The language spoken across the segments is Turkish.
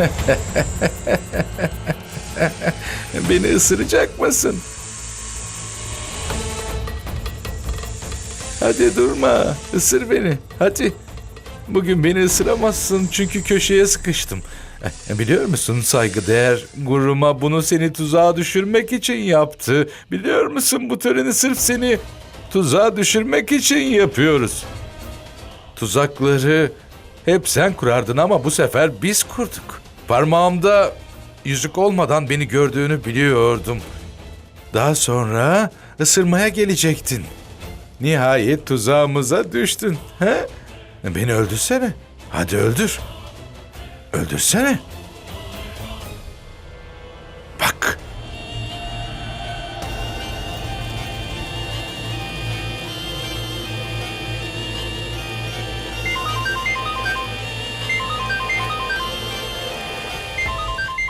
Beni ısıracak mısın? Hadi durma. Isır beni. Hadi. Bugün beni ısıramazsın çünkü köşeye sıkıştım. Eh, Biliyor musun saygıdeğer guruma bunu seni tuzağa düşürmek için yaptı. Biliyor musun bu töreni sırf seni tuzağa düşürmek için yapıyoruz. Tuzakları hep sen kurardın ama bu sefer biz kurduk. Parmağımda yüzük olmadan beni gördüğünü biliyordum. Daha sonra ısırmaya gelecektin. Nihayet tuzağımıza düştün. He? Beni öldürsene. Hadi öldür. Öldürsene.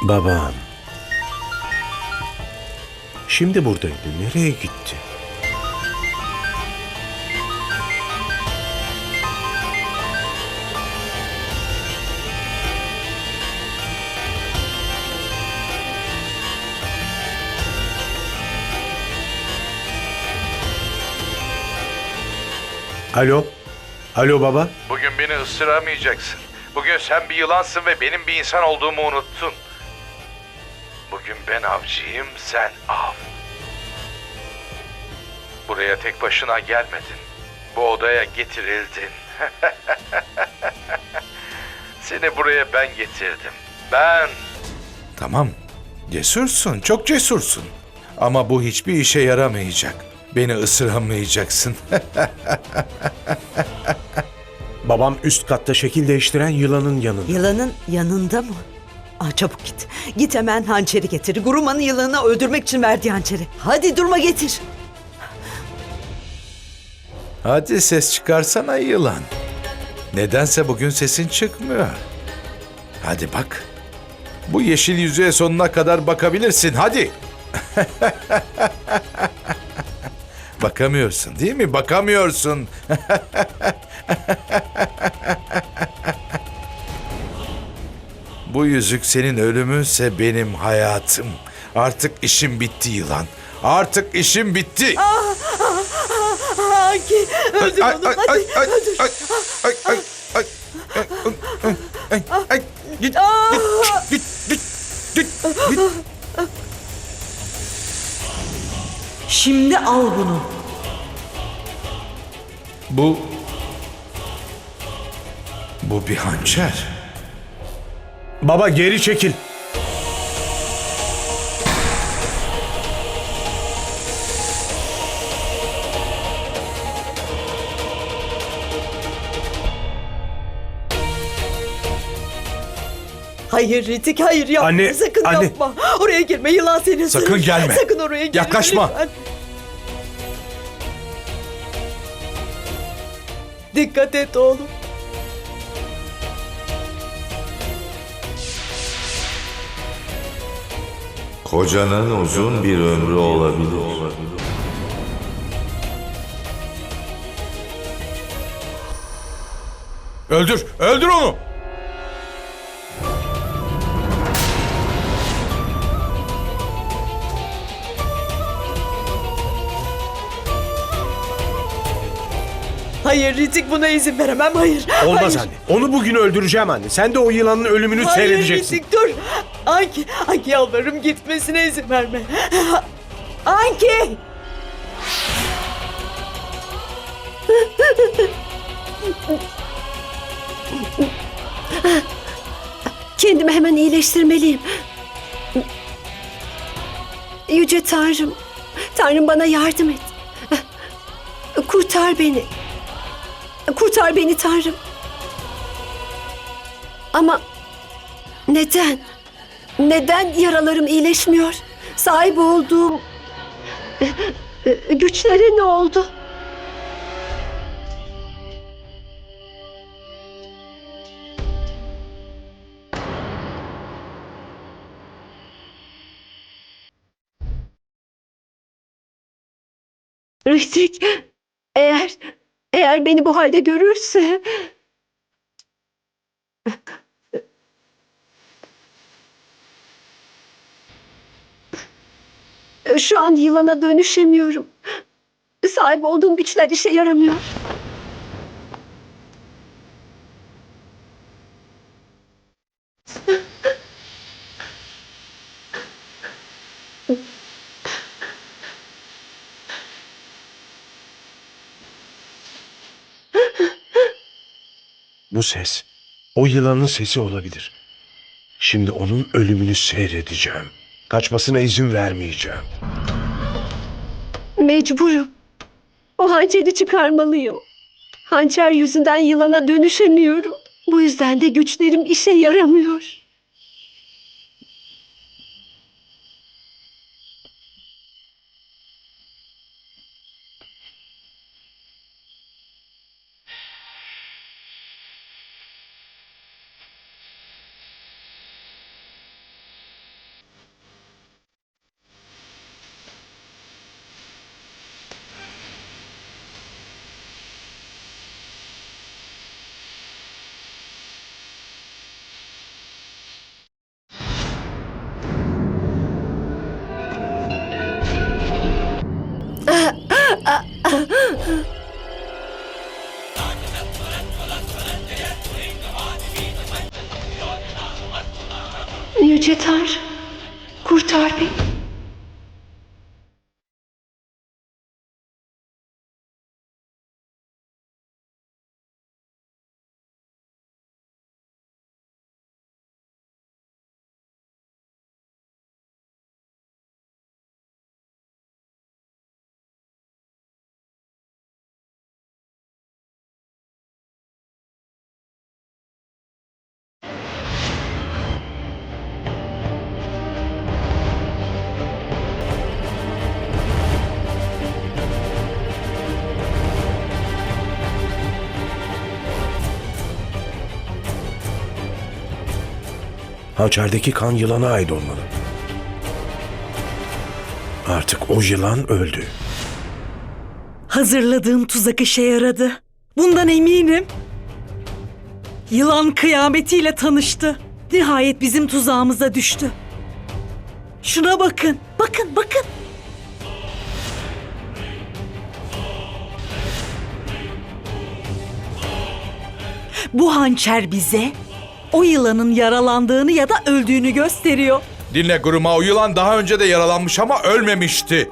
Babam. Şimdi buradaydı. Nereye gitti? Alo? Alo baba? Bugün beni ısıramayacaksın. Bugün sen bir yılansın ve benim bir insan olduğumu unuttun. Bugün ben avcıyım, sen av. Buraya tek başına gelmedin. Bu odaya getirildin. Seni buraya ben getirdim. Ben. Tamam. Cesursun, çok cesursun. Ama bu hiçbir işe yaramayacak. Beni ısıramayacaksın. Babam üst katta şekil değiştiren yılanın yanında. Yılanın yanında mı? Aa, çabuk git. Git hemen hançeri getir. Gurumanın yılanı öldürmek için verdiği hançeri. Hadi durma getir. Hadi ses çıkarsana yılan. Nedense bugün sesin çıkmıyor. Hadi bak. Bu yeşil yüzüğe sonuna kadar bakabilirsin. Hadi. Bakamıyorsun değil mi? Bakamıyorsun. Bu yüzük senin ölümünse benim hayatım. Artık işim bitti yılan. Artık işim bitti. Ah, ah, ah, ah, ki onu hadi öldür. Ah. Git, git, git, git, git. Şimdi al bunu. Bu... Bu bir hançer. Baba geri çekil. Hayır Ritik hayır yapma. Anne, Sakın anne. yapma. Oraya girme yılan seni ısırır. Sakın gelme. Sakın oraya girme. Yaklaşma. lütfen. Dikkat et oğlum. Kocanın uzun bir ömrü olabilir. Öldür, öldür onu. Hayır Ritik buna izin veremem. Hayır. Olmaz hayır. anne. Onu bugün öldüreceğim anne. Sen de o yılanın ölümünü Hayır seyredeceksin. Ritik dur. Anki, Anki yalvarırım gitmesine izin verme. Anki! Kendimi hemen iyileştirmeliyim. Yüce Tanrım, Tanrım bana yardım et. Kurtar beni. Kurtar beni Tanrım. Ama neden? Neden yaralarım iyileşmiyor? Sahip olduğum güçlere ne oldu? Ritik, eğer eğer beni bu halde görürse Şu an yılana dönüşemiyorum. Sahip olduğum güçler işe yaramıyor. Bu ses o yılanın sesi olabilir. Şimdi onun ölümünü seyredeceğim. Kaçmasına izin vermeyeceğim. Mecburum. O hançeri çıkarmalıyım. Hançer yüzünden yılana dönüşemiyorum. Bu yüzden de güçlerim işe yaramıyor. Hançerdeki kan yılana ait olmalı. Artık o yılan öldü. Hazırladığım tuzak işe yaradı. Bundan eminim. Yılan kıyametiyle tanıştı. Nihayet bizim tuzağımıza düştü. Şuna bakın. Bakın, bakın. Bu hançer bize o yılanın yaralandığını ya da öldüğünü gösteriyor. Dinle Guruma o yılan daha önce de yaralanmış ama ölmemişti.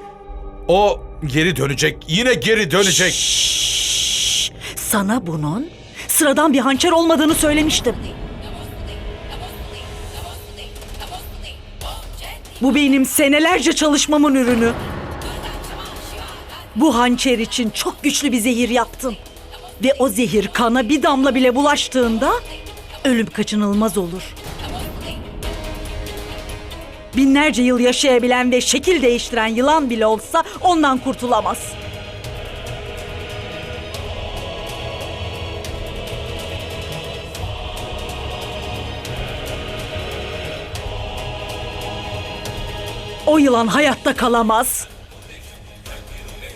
O geri dönecek. Yine geri dönecek. Şşş! Sana bunun sıradan bir hançer olmadığını söylemiştim. Bu benim senelerce çalışmamın ürünü. Bu hançer için çok güçlü bir zehir yaptım. Ve o zehir kana bir damla bile bulaştığında ölüm kaçınılmaz olur. Binlerce yıl yaşayabilen ve şekil değiştiren yılan bile olsa ondan kurtulamaz. O yılan hayatta kalamaz.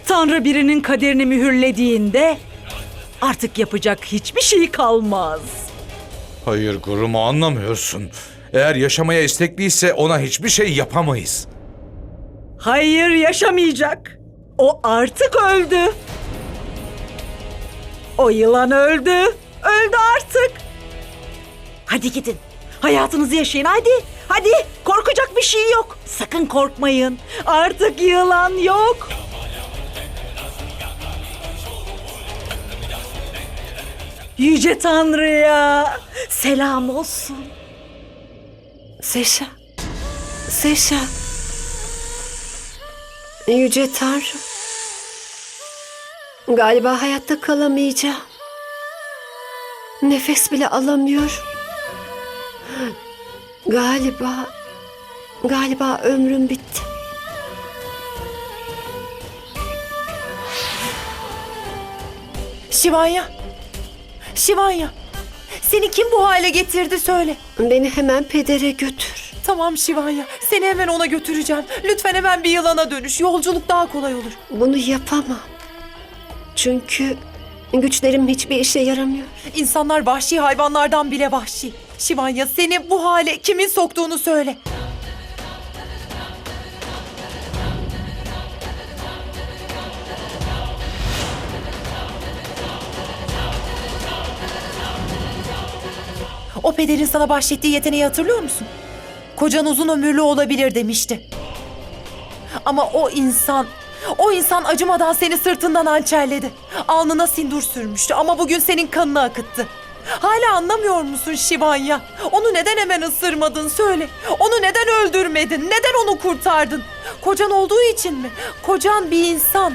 Tanrı birinin kaderini mühürlediğinde artık yapacak hiçbir şey kalmaz. Hayır Guruma anlamıyorsun. Eğer yaşamaya istekliyse ona hiçbir şey yapamayız. Hayır yaşamayacak. O artık öldü. O yılan öldü. Öldü artık. Hadi gidin. Hayatınızı yaşayın hadi. Hadi korkacak bir şey yok. Sakın korkmayın. Artık yılan yok. Yüce Tanrı'ya selam olsun. Seşa. Seşa. Yüce Tanrı. Galiba hayatta kalamayacağım. Nefes bile alamıyorum. Galiba, galiba ömrüm bitti. Şivanya. Şivanya. Seni kim bu hale getirdi söyle. Beni hemen pedere götür. Tamam Şivanya. Seni hemen ona götüreceğim. Lütfen hemen bir yılana dönüş. Yolculuk daha kolay olur. Bunu yapamam. Çünkü güçlerim hiçbir işe yaramıyor. İnsanlar vahşi hayvanlardan bile vahşi. Şivanya seni bu hale kimin soktuğunu söyle. Pederin sana bahşettiği yeteneği hatırlıyor musun? Kocan uzun ömürlü olabilir demişti. Ama o insan, o insan acımadan seni sırtından hançerledi. Alnına sindur sürmüştü ama bugün senin kanını akıttı. Hala anlamıyor musun Şivanya? Onu neden hemen ısırmadın söyle. Onu neden öldürmedin? Neden onu kurtardın? Kocan olduğu için mi? Kocan bir insan.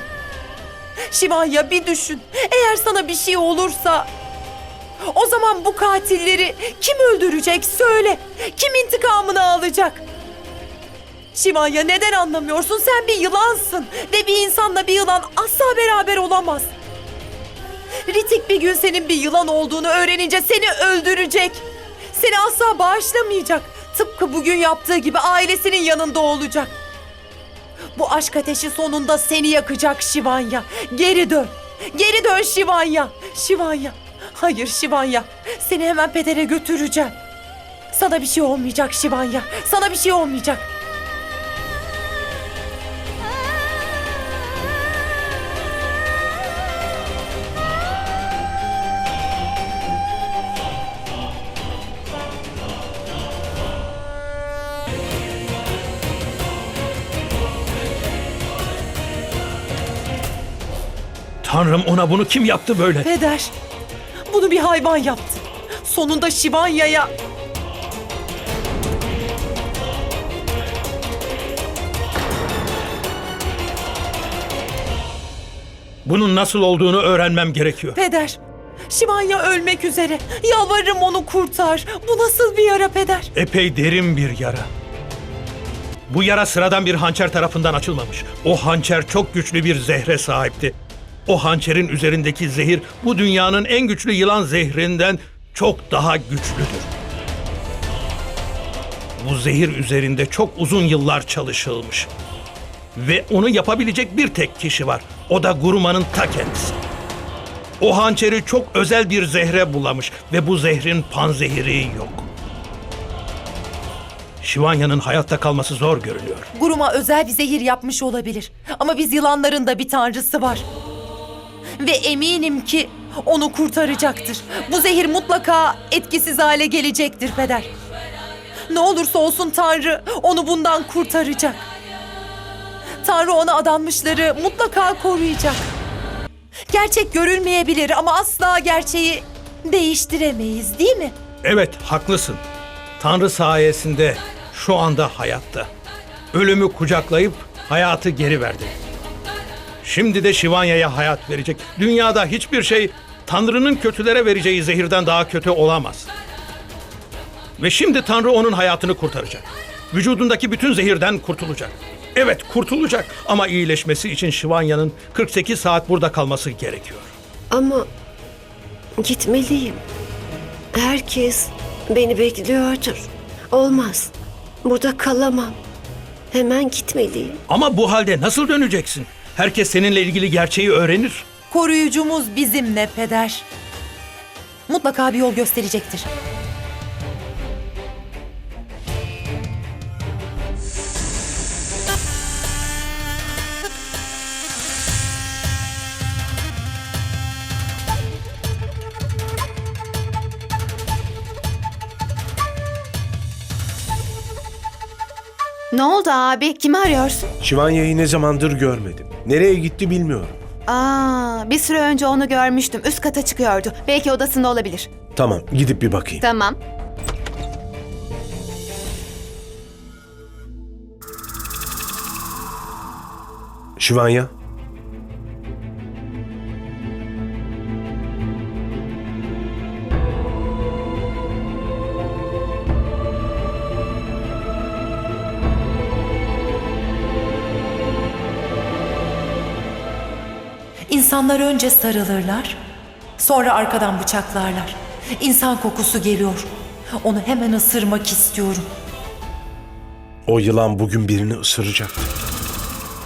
Şivanya bir düşün. Eğer sana bir şey olursa o zaman bu katilleri kim öldürecek söyle. Kim intikamını alacak? Şivanya neden anlamıyorsun? Sen bir yılansın. Ve bir insanla bir yılan asla beraber olamaz. Ritik bir gün senin bir yılan olduğunu öğrenince seni öldürecek. Seni asla bağışlamayacak. Tıpkı bugün yaptığı gibi ailesinin yanında olacak. Bu aşk ateşi sonunda seni yakacak Şivanya. Geri dön. Geri dön Şivanya. Şivanya. Hayır Şivanya. Seni hemen pedere götüreceğim. Sana bir şey olmayacak Şivanya. Sana bir şey olmayacak. Tanrım ona bunu kim yaptı böyle? Peder. Bunu bir hayvan yaptı. Sonunda Şivanya'ya Bunun nasıl olduğunu öğrenmem gerekiyor. Peder. Şivanya ölmek üzere. Yalvarırım onu kurtar. Bu nasıl bir yara peder? Epey derin bir yara. Bu yara sıradan bir hançer tarafından açılmamış. O hançer çok güçlü bir zehre sahipti. O hançerin üzerindeki zehir bu dünyanın en güçlü yılan zehrinden çok daha güçlüdür. Bu zehir üzerinde çok uzun yıllar çalışılmış. Ve onu yapabilecek bir tek kişi var. O da Guruman'ın ta kendisi. O hançeri çok özel bir zehre bulamış ve bu zehrin panzehiri yok. Şivanya'nın hayatta kalması zor görünüyor. Guruma özel bir zehir yapmış olabilir. Ama biz yılanların da bir tanrısı var. Ve eminim ki onu kurtaracaktır. Bu zehir mutlaka etkisiz hale gelecektir peder. Ne olursa olsun Tanrı onu bundan kurtaracak. Tanrı ona adanmışları mutlaka koruyacak. Gerçek görülmeyebilir ama asla gerçeği değiştiremeyiz değil mi? Evet, haklısın. Tanrı sayesinde şu anda hayatta. Ölümü kucaklayıp hayatı geri verdi. Şimdi de Şivanya'ya hayat verecek. Dünyada hiçbir şey Tanrı'nın kötülere vereceği zehirden daha kötü olamaz. Ve şimdi Tanrı onun hayatını kurtaracak. Vücudundaki bütün zehirden kurtulacak. Evet kurtulacak ama iyileşmesi için Şivanya'nın 48 saat burada kalması gerekiyor. Ama gitmeliyim. Herkes beni bekliyordur. Olmaz. Burada kalamam. Hemen gitmeliyim. Ama bu halde nasıl döneceksin? Herkes seninle ilgili gerçeği öğrenir. Koruyucumuz bizimle peder. Mutlaka bir yol gösterecektir. Ne oldu abi? Kimi arıyorsun? Şivanya'yı ne zamandır görmedim. Nereye gitti bilmiyorum. Aa, bir süre önce onu görmüştüm. Üst kata çıkıyordu. Belki odasında olabilir. Tamam gidip bir bakayım. Tamam. Şivanya. İnsanlar önce sarılırlar, sonra arkadan bıçaklarlar. İnsan kokusu geliyor. Onu hemen ısırmak istiyorum. O yılan bugün birini ısıracaktı.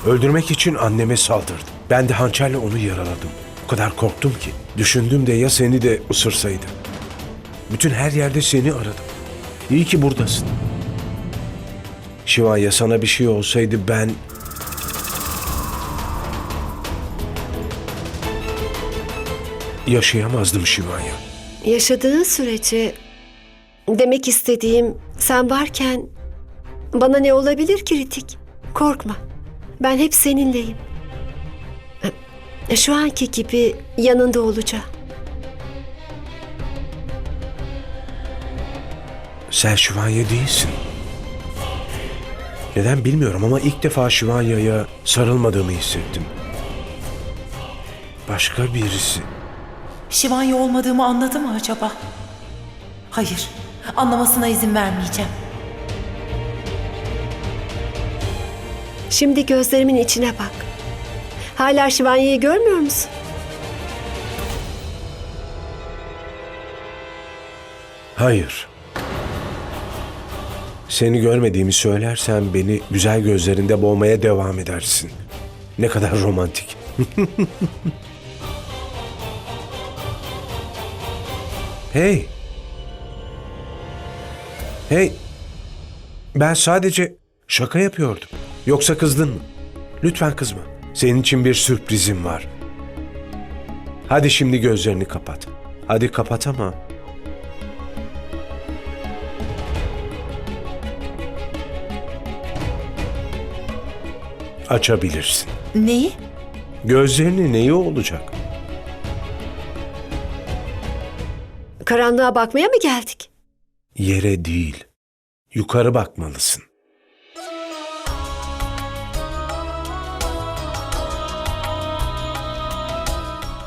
Öldürmek için anneme saldırdı. Ben de hançerle onu yaraladım. O kadar korktum ki. Düşündüm de ya seni de ısırsaydı. Bütün her yerde seni aradım. İyi ki buradasın. Şivanya sana bir şey olsaydı ben... Yaşayamazdım Şivanya. Yaşadığın sürece Demek istediğim sen varken bana ne olabilir ki Ritik? Korkma. Ben hep seninleyim. Şu anki gibi yanında olacağım. Sen Şivanya değilsin. Neden bilmiyorum ama ilk defa Şivanya'ya sarılmadığımı hissettim. Başka birisi. Şivanya olmadığımı anladı mı acaba? Hayır, anlamasına izin vermeyeceğim. Şimdi gözlerimin içine bak. Hala Şivanya'yı görmüyor musun? Hayır. Seni görmediğimi söylersem beni güzel gözlerinde boğmaya devam edersin. Ne kadar romantik. hey. Hey. Ben sadece şaka yapıyordum. Yoksa kızdın mı? Lütfen kızma. Senin için bir sürprizim var. Hadi şimdi gözlerini kapat. Hadi kapat ama açabilirsin. Neyi? Gözlerinin neyi olacak? Karanlığa bakmaya mı geldik? Yere değil, yukarı bakmalısın.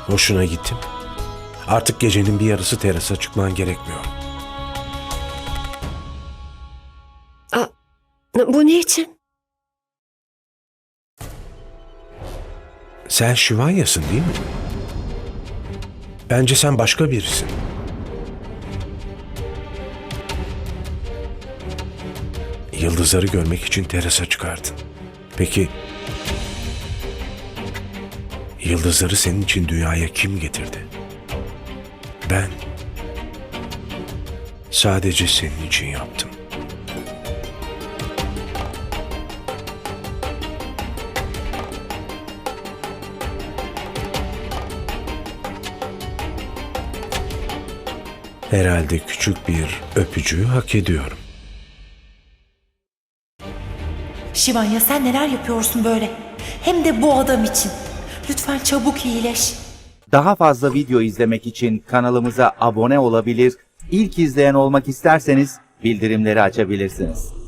Hoşuna gittim. Artık gecenin bir yarısı terasa çıkman gerekmiyor. Bu ne için? Sen Şivanya'sın değil mi? Bence sen başka birisin. Yıldızları görmek için terasa çıkardın. Peki yıldızları senin için dünyaya kim getirdi? Ben sadece senin için yaptım. Herhalde küçük bir öpücüğü hak ediyorum. Şivanya sen neler yapıyorsun böyle? Hem de bu adam için. Lütfen çabuk iyileş. Daha fazla video izlemek için kanalımıza abone olabilir, ilk izleyen olmak isterseniz bildirimleri açabilirsiniz.